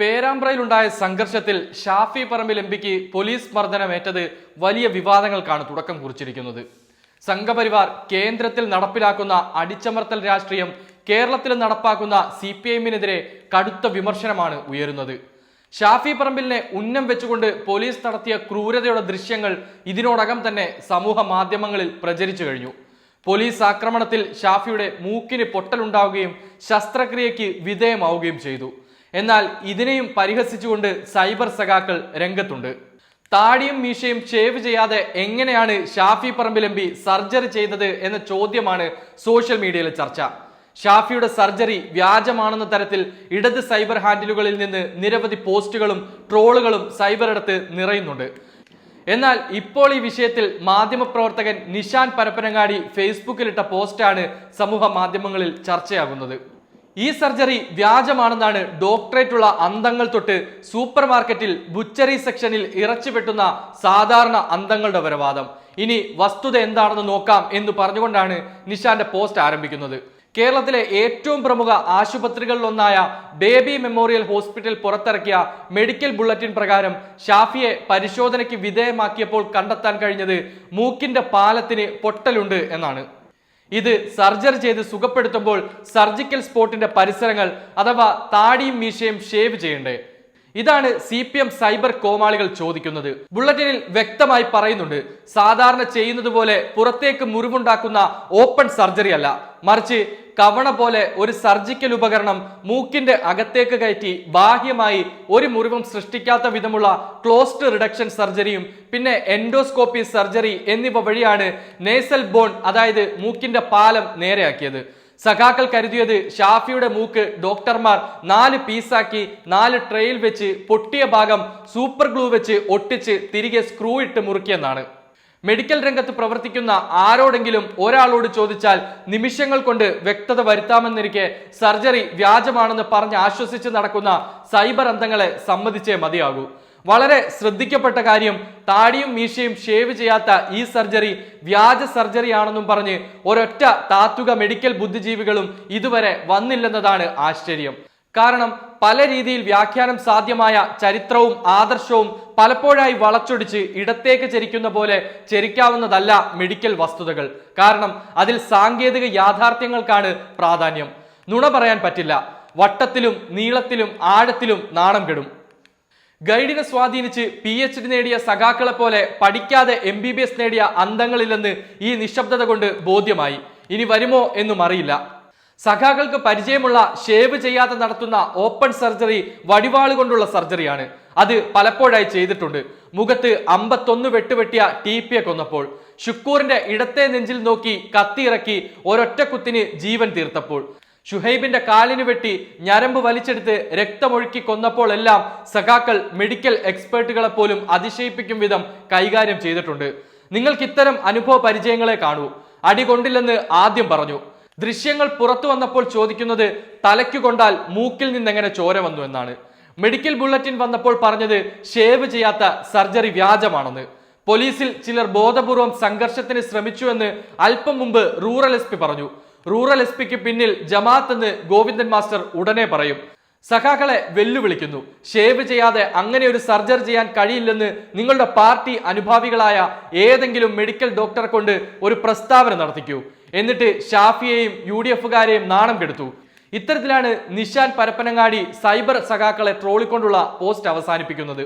പേരാമ്പ്രയിലുണ്ടായ സംഘർഷത്തിൽ ഷാഫി പറമ്പിൽ എം പിക്ക് പോലീസ് മർദ്ദനമേറ്റത് വലിയ വിവാദങ്ങൾക്കാണ് തുടക്കം കുറിച്ചിരിക്കുന്നത്. സംഘപരിവാർ കേന്ദ്രത്തിൽ നടപ്പിലാക്കുന്ന അടിച്ചമർത്തൽ രാഷ്ട്രീയം കേരളത്തിൽ നടപ്പാക്കുന്ന സി പി എമ്മിനെതിരെ കടുത്ത വിമർശനമാണ് ഉയരുന്നത്. ഷാഫി പറമ്പിലിനെ ഉന്നം വെച്ചുകൊണ്ട് പോലീസ് നടത്തിയ ക്രൂരതയുടെ ദൃശ്യങ്ങൾ ഇതിനോടകം തന്നെ സമൂഹ മാധ്യമങ്ങളിൽ പ്രചരിച്ചു കഴിഞ്ഞു. പോലീസ് ആക്രമണത്തിൽ ഷാഫിയുടെ മൂക്കിന് പൊട്ടലുണ്ടാവുകയും ശസ്ത്രക്രിയയ്ക്ക് വിധേയമാവുകയും ചെയ്തു. എന്നാൽ ഇതിനെയും പരിഹസിച്ചുകൊണ്ട് സൈബർ സഖാക്കൾ രംഗത്തുണ്ട്. താടിയും മീശയും ഷേവ് ചെയ്യാതെ എങ്ങനെയാണ് ഷാഫി പറമ്പിലമ്പി സർജറി ചെയ്തത് എന്ന ചോദ്യമാണ് സോഷ്യൽ മീഡിയയിലെ ചർച്ച. ഷാഫിയുടെ സർജറി വ്യാജമാണെന്ന തരത്തിൽ ഇടത് സൈബർ ഹാൻഡിലുകളിൽ നിന്ന് നിരവധി പോസ്റ്റുകളും ട്രോളുകളും സൈബർ ഇടത്ത് നിറയുന്നുണ്ട്. എന്നാൽ ഇപ്പോൾ ഈ വിഷയത്തിൽ മാധ്യമപ്രവർത്തകൻ നിഷാൻ പരപ്പനങ്ങാടി ഫേസ്ബുക്കിലിട്ട പോസ്റ്റാണ് സമൂഹ മാധ്യമങ്ങളിൽ ചർച്ചയാകുന്നത്. ഈ സർജറി വ്യാജമാണെന്നാണ് ഡോക്ടറേറ്റുള്ള അന്തങ്ങൾ തൊട്ട് സൂപ്പർ മാർക്കറ്റിൽ ബുച്ചറി സെക്ഷനിൽ ഇറച്ചി വെട്ടുന്ന സാധാരണ അന്തങ്ങളുടെ വരവാദം. ഇനി വസ്തുത എന്താണെന്ന് നോക്കാം എന്ന് പറഞ്ഞുകൊണ്ടാണ് നിഷാന്റെ പോസ്റ്റ് ആരംഭിക്കുന്നത്. കേരളത്തിലെ ഏറ്റവും പ്രമുഖ ആശുപത്രികളിലൊന്നായ ബേബി മെമ്മോറിയൽ ഹോസ്പിറ്റൽ പുറത്തിറക്കിയ മെഡിക്കൽ ബുള്ളറ്റിൻ പ്രകാരം ഷാഫിയെ പരിശോധനയ്ക്ക് വിധേയമാക്കിയപ്പോൾ കണ്ടെത്താൻ കഴിഞ്ഞത് മൂക്കിന്റെ പാലത്തിന് പൊട്ടലുണ്ട് എന്നാണ്. ഇത് സർജറി ചെയ്ത് സുഖപ്പെടുത്തുമ്പോൾ സർജിക്കൽ സ്പോട്ടിന്റെ പരിസരങ്ങൾ അഥവാ താടിയും മീശയും ഷേവ് ചെയ്യണ്ടേ? ഇതാണ് സി പി എം സൈബർ കോമാളികൾ ചോദിക്കുന്നത്. ബുള്ളറ്റിനിൽ വ്യക്തമായി പറയുന്നുണ്ട് സാധാരണ ചെയ്യുന്നത് പോലെ പുറത്തേക്ക് മുറിവുണ്ടാക്കുന്ന ഓപ്പൺ സർജറി അല്ല. മറിച്ച് കവണ പോലെ ഒരു സർജിക്കൽ ഉപകരണം മൂക്കിന്റെ അകത്തേക്ക് കയറ്റി ബാഹ്യമായി ഒരു മുറിവും സൃഷ്ടിക്കാത്ത വിധമുള്ള ക്ലോസ്ഡ് റിഡക്ഷൻ സർജറിയും പിന്നെ എൻഡോസ്കോപ്പി സർജറി എന്നിവ വഴിയാണ് നേസൽ ബോൺ അതായത് മൂക്കിന്റെ പാലം നേരെയാക്കിയത്. സഖാക്കൾ കരുതിയത് ഷാഫിയുടെ മൂക്ക് ഡോക്ടർമാർ നാല് പീസാക്കി നാല് ട്രെയിൽ വെച്ച് പൊട്ടിയ ഭാഗം സൂപ്പർ ഗ്ലൂ വെച്ച് ഒട്ടിച്ച് തിരികെ സ്ക്രൂ ഇട്ട് മുറുക്കിയെന്നാണ്. മെഡിക്കൽ രംഗത്ത് പ്രവർത്തിക്കുന്ന ആരോടെങ്കിലും ഒരാളോട് ചോദിച്ചാൽ നിമിഷങ്ങൾ കൊണ്ട് വ്യക്തത വരുത്താമെന്നിരിക്കെ സർജറി വ്യാജമാണെന്ന് പറഞ്ഞ് ആശ്വസിച്ച് നടക്കുന്ന സൈബർ അന്തങ്ങളെ സമ്മതിച്ചേ മതിയാകൂ. വളരെ ശ്രദ്ധിക്കപ്പെട്ട കാര്യം താടിയും മീശയും ഷേവ് ചെയ്യാത്ത ഈ സർജറി വ്യാജ സർജറി ആണെന്നും പറഞ്ഞ് ഒരൊറ്റ താത്വിക മെഡിക്കൽ ബുദ്ധിജീവികളും ഇതുവരെ വന്നില്ലെന്നതാണ് ആശ്ചര്യം. കാരണം പല രീതിയിൽ വ്യാഖ്യാനം സാധ്യമായ ചരിത്രവും ആദർശവും പലപ്പോഴായി വളച്ചൊടിച്ച് ഇടത്തേക്ക് ചരിക്കുന്ന പോലെ ചരിക്കാവുന്നതല്ല മെഡിക്കൽ വസ്തുതകൾ. കാരണം അതിൽ സാങ്കേതിക യാഥാർത്ഥ്യങ്ങൾക്കാണ് പ്രാധാന്യം. നുണ പറയാൻ പറ്റില്ല. വട്ടത്തിലും നീളത്തിലും ആഴത്തിലും നാണം കെടും. ഗൈഡിനെ സ്വാധീനിച്ച് പി എച്ച് ഡി നേടിയ സഖാക്കളെ പോലെ പഠിക്കാതെ എം ബി ബി എസ് നേടിയ അന്തങ്ങളില്ലെന്ന് ഈ നിശബ്ദത കൊണ്ട് ബോധ്യമായി. ഇനി വരുമോ എന്നും അറിയില്ല. സഖാക്കൾക്ക് പരിചയമുള്ള ഷേവ് ചെയ്യാതെ നടത്തുന്ന ഓപ്പൺ സർജറി വടിവാൾ കൊണ്ടുള്ള സർജറിയാണ്. അത് പലപ്പോഴായി ചെയ്തിട്ടുണ്ട്. മുഖത്ത് അമ്പത്തൊന്ന് വെട്ടുവെട്ടിയ ടി പിയെ കൊന്നപ്പോൾ ഷുക്കൂറിന്റെ ഇടത്തെ നെഞ്ചിൽ നോക്കി കത്തിയിറക്കി ഒരൊറ്റ കുത്തിന് ജീവൻ തീർത്തപ്പോൾ. ഷുഹൈബിന്റെ കാലിന് വെട്ടി ഞരമ്പ് വലിച്ചെടുത്ത് രക്തമൊഴുക്കി കൊന്നപ്പോൾ എല്ലാം സഖാക്കൾ മെഡിക്കൽ എക്സ്പേർട്ടുകളെ പോലും അതിശയിപ്പിക്കും വിധം കൈകാര്യം ചെയ്തിട്ടുണ്ട്. നിങ്ങൾക്ക് ഇത്തരം അനുഭവ പരിചയങ്ങളെ കാണൂ. അടി കൊണ്ടില്ലെന്ന് ആദ്യം പറഞ്ഞു. ദൃശ്യങ്ങൾ പുറത്തു വന്നപ്പോൾ ചോദിക്കുന്നത് തലയ്ക്കു കൊണ്ടാൽ മൂക്കിൽ നിന്നെങ്ങനെ ചോര വന്നു എന്നാണ്. മെഡിക്കൽ ബുള്ളറ്റിൻ വന്നപ്പോൾ പറഞ്ഞത് ഷേവ് ചെയ്യാത്ത സർജറി വ്യാജമാണെന്ന്. പോലീസിൽ ചിലർ ബോധപൂർവം സംഘർഷത്തിന് ശ്രമിച്ചുവെന്ന് അല്പം മുമ്പ് റൂറൽ എസ് പറഞ്ഞു. റൂറൽ എസ് പിക്ക് പിന്നിൽ ജമാഅത്ത് എന്ന് ഗോവിന്ദൻ മാസ്റ്റർ ഉടനെ പറയും. സഖാക്കളെ വെല്ലുവിളിക്കുന്നു. ഷേവ് ചെയ്യാതെ അങ്ങനെ ഒരു സർജറി ചെയ്യാൻ കഴിയില്ലെന്ന് നിങ്ങളുടെ പാർട്ടി അനുഭാവികളായ ഏതെങ്കിലും മെഡിക്കൽ ഡോക്ടറെ കൊണ്ട് ഒരു പ്രസ്താവന നടത്തിക്കൂ. എന്നിട്ട് ഷാഫിയെയും യു ഡി എഫുകാരെയും നാണം കെടുത്തു. ഇത്തരത്തിലാണ് നിഷാൻ പരപ്പനങ്ങാടി സൈബർ സഖാക്കളെ ട്രോളിക്കൊണ്ടുള്ള പോസ്റ്റ് അവസാനിപ്പിക്കുന്നത്.